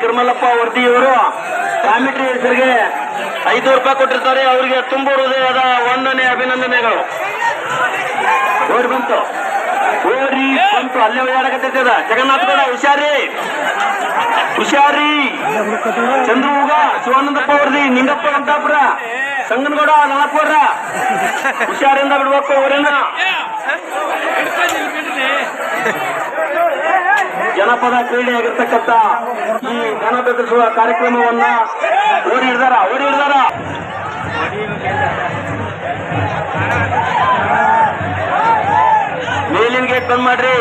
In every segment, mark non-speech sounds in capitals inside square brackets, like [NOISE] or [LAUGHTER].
Girmalappa worthy ಇವರು ಕಾಮಿಟ್ರಿ ಹೆಸರಿಗೆ ಐದು ರೂಪಾಯಿ ಕೊಟ್ಟಿರ್ತಾರೆ. ಅವರಿಗೆ ತುಂಬ ಹೃದಯದ ವಂದನೆ, ಅಭಿನಂದನೆಗಳು. ಓಡಿ ಬಂತು. ಓಡಿ ಬಂತು. ಅಲ್ಲೇ ಓಡಾಡಕತ್ತೈತದ ಜಗನ್ನಾಥ ಬೇಡ, ಹುಷಾರಿ. ಹುಷಾರಿ. ಚಂದ್ರು ಹೂಗ, ಶಿವಾನಂದಪ್ಪ ವರ್ದಿ, ನಿಂಗಪ್ಪ ಅಂತಾಪುರ ಸಂಗನಗೌಡ ನಳಪುರ ಹುಷಾರಿಂದ ಬಿಡ್ಬೇಕು ಅವರನ್ನ ಜನಪದ ಕ್ರೀಡೆ ಆಗಿರ್ತಕ್ಕಂಥ ಈ ದನ ಬೆದರಿಸುವ ಕಾರ್ಯಕ್ರಮವನ್ನ ಓಡಿ ಓಡಿಡ್ದಾರ ಓಡಿ ಹಿಡ್ದಾರ. ಮೇಲಿನ ಗೇಟ್ ಬಂದ್ ಮಾಡ್ರಿ.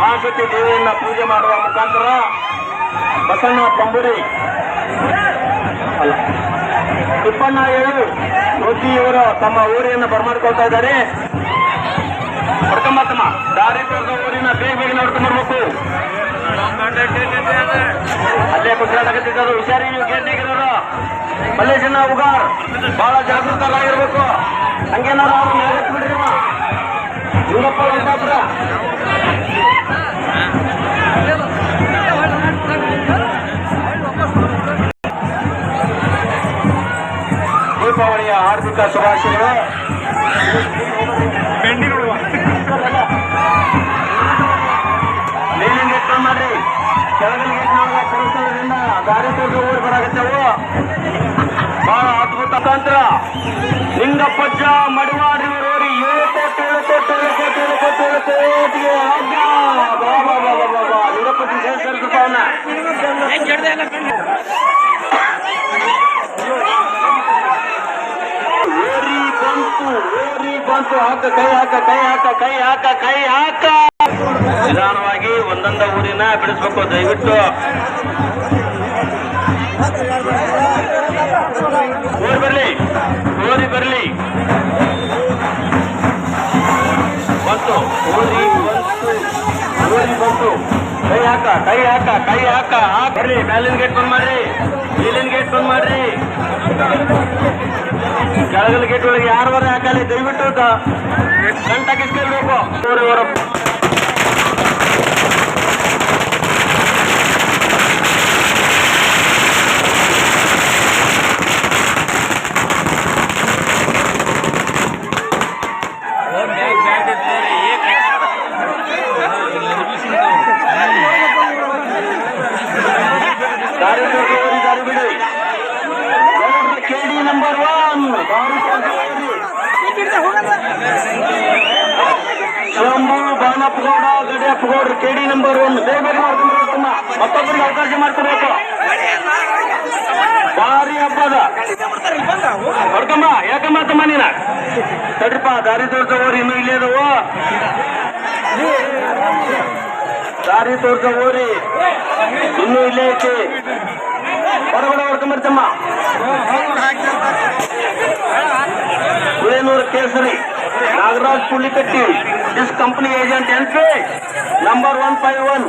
ಮಹಾಸತಿ ದೇವಿಯನ್ನ ಪೂಜೆ ಮಾಡುವ ಮುಖಾಂತರ ಬಸಣ್ಣ ತಂಬುರಿ ಅಲ್ಲ. ತಿಪ್ಪಣ್ಣ ಹೇಳು ಮೋದಿ ಇವರು ತಮ್ಮ ಊರಿಯನ್ನು ಬರ್ಮಾಡ್ಕೊಳ್ತಾ ಇದ್ದಾರೆ. ಹೊಡ್ಕೊಂಬ ತಮ್ಮ ದಾರಿ ಊರಿನ ಬೇಗ ಬೇಗ ನೋಡ್ಕೊಂಡ್ ಅಲ್ಲೇ ಕುಸಿಯಾಡಕತ್ತಿದ್ದಾರೆ ಹುಷಾರಿ ನೀವು ಮಲ್ಲೇಶನ ಉಗಾರ್, ಬಹಳ ಜಾಗೃತರಾಗಿರ್ಬೇಕು. ಅಮ್ಮ. ಲಿಂಗಪ್ಪ ವೆಂಕಟಾಪುರ ದೀಪಾವಳಿಯ ಆರ್ಥಿಕ ಶುಭಾಶಯಗಳು ಬರಾಕತ್ತೇವು ಬಹಳ ಅದ್ಭುತ ಮಡಿವಾಡಿ ಏಳು ಬಾ, ಓರಿ ಬಂತು ಓರಿ ಬಂತು. ಹಾಕ ಕೈ ಹಾಕ ಕೈ ಹಾಕ ಕೈ ಹಾಕ ಕೈ ಹಾಕ. ನಿಧಾನವಾಗಿ ಒಂದೊಂದ ಊರಿನ ಬಿಡಿಸ್ಬೇಕು. ದಯವಿಟ್ಟು ಓರಿ ಬರಲಿ ಓರಿ ಬರಲಿ. ಬಂತು ಬಂತು ಓರಿ ಬಂತು. ಕೈ ಹಾಕ ಕೈ ಹಾಕ ಕೈ ಹಾಕ. ಹಾಕ್ರಿ ಮೇಲಿನ ಗೇಟ್ ಬಂದ್ ಮಾಡ್ರಿ, ಮೇಲಿನ ಗೇಟ್ ಬಂದ್ ಮಾಡ್ರಿ. ಕೆಳಗಲ್ ಗೇಟ್ ಒಳಗೆ ಯಾರು ಬರ ಹಾಕಲಿ, ದಯವಿಟ್ಟು ಗಂಟ ಕಿಸ್ಕೊಳ್ಬೇಕು ಅವರ ದಾರಿ ತೋರಿಸಿ ಓಡಿ ದಾರಿ ಬಿಡಿ ಕೆಡಿ ನಂಬರ್ ಒನ್ ದಾರಿ ತೋರಿಸಿ ಶಂಭು ಬಾನಪ್ಪಗೌಡ ಗಡಿಯಪ್ಪಗೌಡ್ರು ಕೆಡಿ ನಂಬರ್ ಒನ್ ಬೇಗ ಮಾಡ್ಕೊಂಡು ಮತ್ತೊಬ್ಬರಿಗೆ ಅವಕಾಶ ಮಾಡ್ಕೋಬೇಕು ಭಾರಿ ಹಬ್ಬದ. ಹೊಡ್ಕಮ್ಮ ಯಾಕಮ್ಮ ತಮ್ಮ ನೀನ? ತಡ್ರಪ್ಪ, ದಾರಿ ತೋರ್ಸೋರು ಇನ್ನು ಇಲ್ಲೇ ಅದಾವು ದಾರಿ ತೋರ್ಸೋ ಊರಿ ಇನ್ನೂ ಇಲ್ಲೇ ಐತಿ. ಹೊರಗಡೆ ಹೊಡ್ಕೊಂಬರ್ತಮ್ಮ Sulenur Kesari. Nagaraj Sullikatti this company agent P number one five one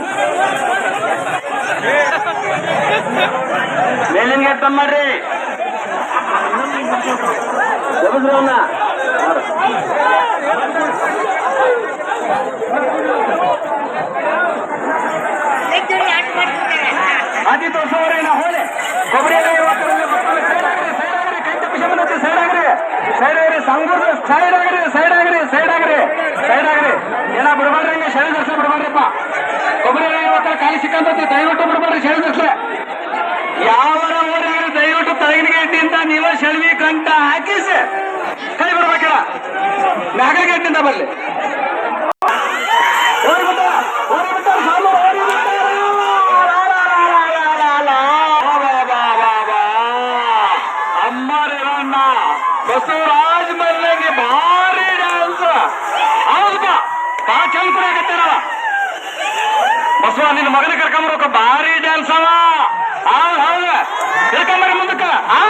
ಮೇಲಿನ ಗೇಟ್ ಬಂದ್ ಮಾಡ್ರಿ. ಅವನ್ನ ಆದಿ ತೋರ್ಸೋರೇನ ಹೋಲೆ ಕೊಬ್ಬರಿ ಸೈಡ್ ಆಗ್ರಿ ಸೈಡ್ ಆಗ್ರಿ ಸೈಡ್ ಆಗ್ರಿ ಸೈಡ್ ಆಗ್ರಿ ಸೈಡ್ ಆಗ್ರಿ ಸೈಡ್ ಆಗ್ರಿ ಏನ ಬಿಡಬಾರ್ರಿ ಹಂಗೆ ಶೆಳಿ ದರ್ಶನ ಬಿಡಬಾರ್ರಿಪ್ಪ ಕೊಬ್ಬರಿ ಸಿಕ್ಕಂತತಿ ದಯವಿಟ್ಟು ಬಿಡ್ಬೇಡ್ರಿ ಶೆಳಿ ಯಾವ ಊರಿಗೆ ದಯವಿಟ್ಟು ತಳಗಿನ ಗೇಟಿಂದ ನೀವು ಶೆಳ್ವಿ ಕಂಟ ಹಾಕಿಸಿ ಕೈ ಬಿಡ್ಬೇಕಿಲ್ಲ. ಮ್ಯಾಗಲ ಗೇಟಿಂದ ಬರ್ಲಿ. ಬಸವರಾಜ್ ಮಲ್ಲಗೆ ಭಾರಿ ಡ್ಯಾನ್ಸ್ ಹೌದಾ, ಬಾ. ಕುಡಿಯಾಕತ್ತಾರ ಬಸವ ನಿನ್ನ ಮಗನ ಕರ್ಕೊಂಬರ್ಬೇಕ. ಭಾರಿ ಡ್ಯಾನ್ಸ್ ಅವ. ಹೌದ್. ಮುಂದಕ್ಕ. ಆ?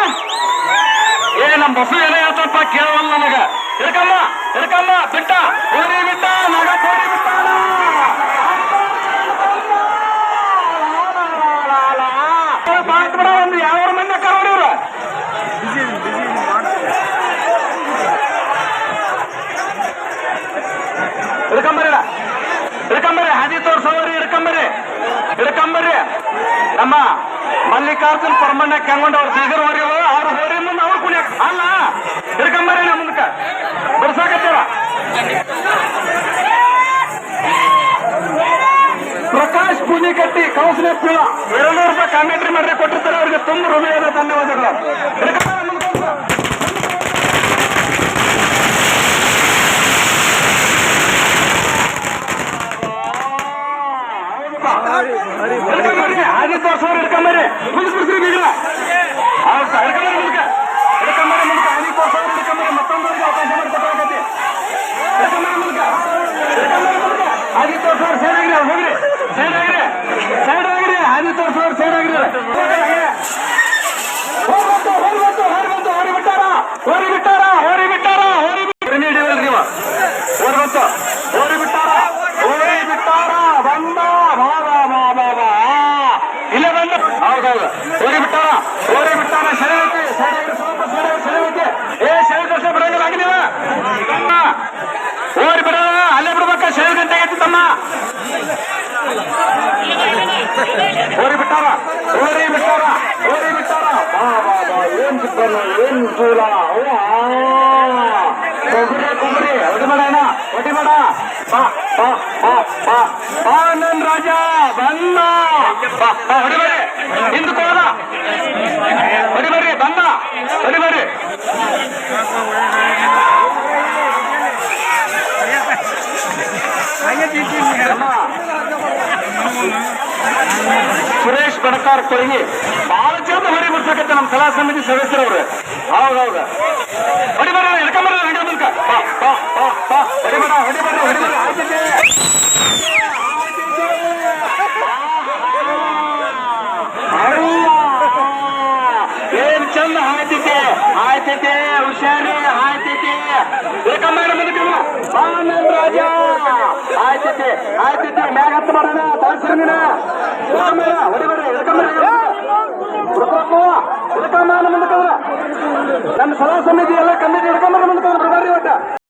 ಏ ನಮ್ಮ ಬಸವ ಏನ ಹೇಳ್ತಪ್ಪ ಕೇಳವಲ್ಲ ನನಗ. ಹಿಡ್ಕಮ್ಮ ಹಿಡ್ಕಮ್ಮ ಬಿಟ್ಟ ಹೋರಿ ಬಿಟ್ಟ ನಗ ಹೋರಿ ಬಿಟ್ಟ ಬಾತ್ ಬಿಡ ಒಂದು ಯಾವ ಮಂದಿ ಕರೋಡಿವ್ರ ಹಿಡ್ಕೊಂಬರಿಡ ಹಿಡ್ಕೊಂಬ ಆದಿತ್ಯ ಸವಾರಿ ಹಿಡ್ಕೊಂಬರಿ ಹಿಡ್ಕೊಂಬರಿ ನಮ್ಮ ಮಲ್ಲಿಕಾರ್ಜುನ್ ಪರಮಣ್ಣ ಕೆಂಗೊಂಡ ಅವ್ರ ಬೀಗರ್ ಹೋರಿ ಅವ್ರ ಹೋರಿ ಮುಂದೆ ಅವ್ರು ಕುಣಿಯಕ್ ಅಲ್ಲ ಹಿಡ್ಕೊಂಬರಿ ನಮ್ಮ ಮುಂದಕ್ಕೆ ಬಿಡ್ಸಾಕತ್ತೀರ? ಪ್ರಕಾಶ್ ಪುನಿಕಟ್ಟಿ ಕೌನ್ಸಿಲರ್ ಪೀಳ ಎರಡು ರೂಪಾಯಿ ಕಾಮೆಂಟ್ರಿ ಮಾಡಿ ಕೊಟ್ಟಿರ್ತಾರೆ ಅವ್ರಿಗೆ ತುಂಬ ಹೃದಯದ ಧನ್ಯವಾದಗಳು. Mire, [LAUGHS] ನನ್ ರಾಜ, ಬಂದ. ಹೊಡಿಬೇಡಿ ಹಿಂದಕ್ಕೆ ಹೋದ ಹೊಡಿಬೇಡ್ರಿ ಬಂದ. ಹೊಡಿಬೇಡ್ರಿ ಸುರೇಶ್ ಬಣಕಾರ್ ಕೊಳಗಿ ಬಹಳ ಚಂದ ಹೊಡಿ ಬಿಡ್ಸಕತ್ತೆ ನಮ್ಮ ಕಲಾ ಸಮಿತಿ ಸದಸ್ಯರವ್ರು ಹೌದೌದು ಹೊಡಿಬೇಡ ಹಿಡಿಯೋ ಮೂಲಕ ಬಾ ಬಾ ಬಾ ಹೊಡಿಬೇಡ ಹೊಡಿಬೇಡ ಹೊಡಿಬೇಡ ಆಯ್ತೈತೆ ಅಲ್ಲ. ಏನ್ ಚಂದ ಆಯ್ತೈತೆ ಆಯ್ತೈತೆ ಹುಷಾರಿ ಆಯ್ತೈತೆ ಹಿಡ್ಕೊಂಬರ ಮುಂದಕ್ಕೆ ಆನಂದ್ ರಾಜ ಮ್ಯಾಗ ಹತ್ತು ಮಾಡೋಣ ಹಿಡ್ಕೊಂಬರ ಹಿಡ್ಕೊಂಬ ನಮ್ಮ ಸಲಹಾ ಸಮಿತಿ ಎಲ್ಲ ಕಮಿಟಿ ಹಿಡ್ಕೊಂಬರ ಮುಂದೆ ಬರ್ರಿ ಒಟ್ಟ.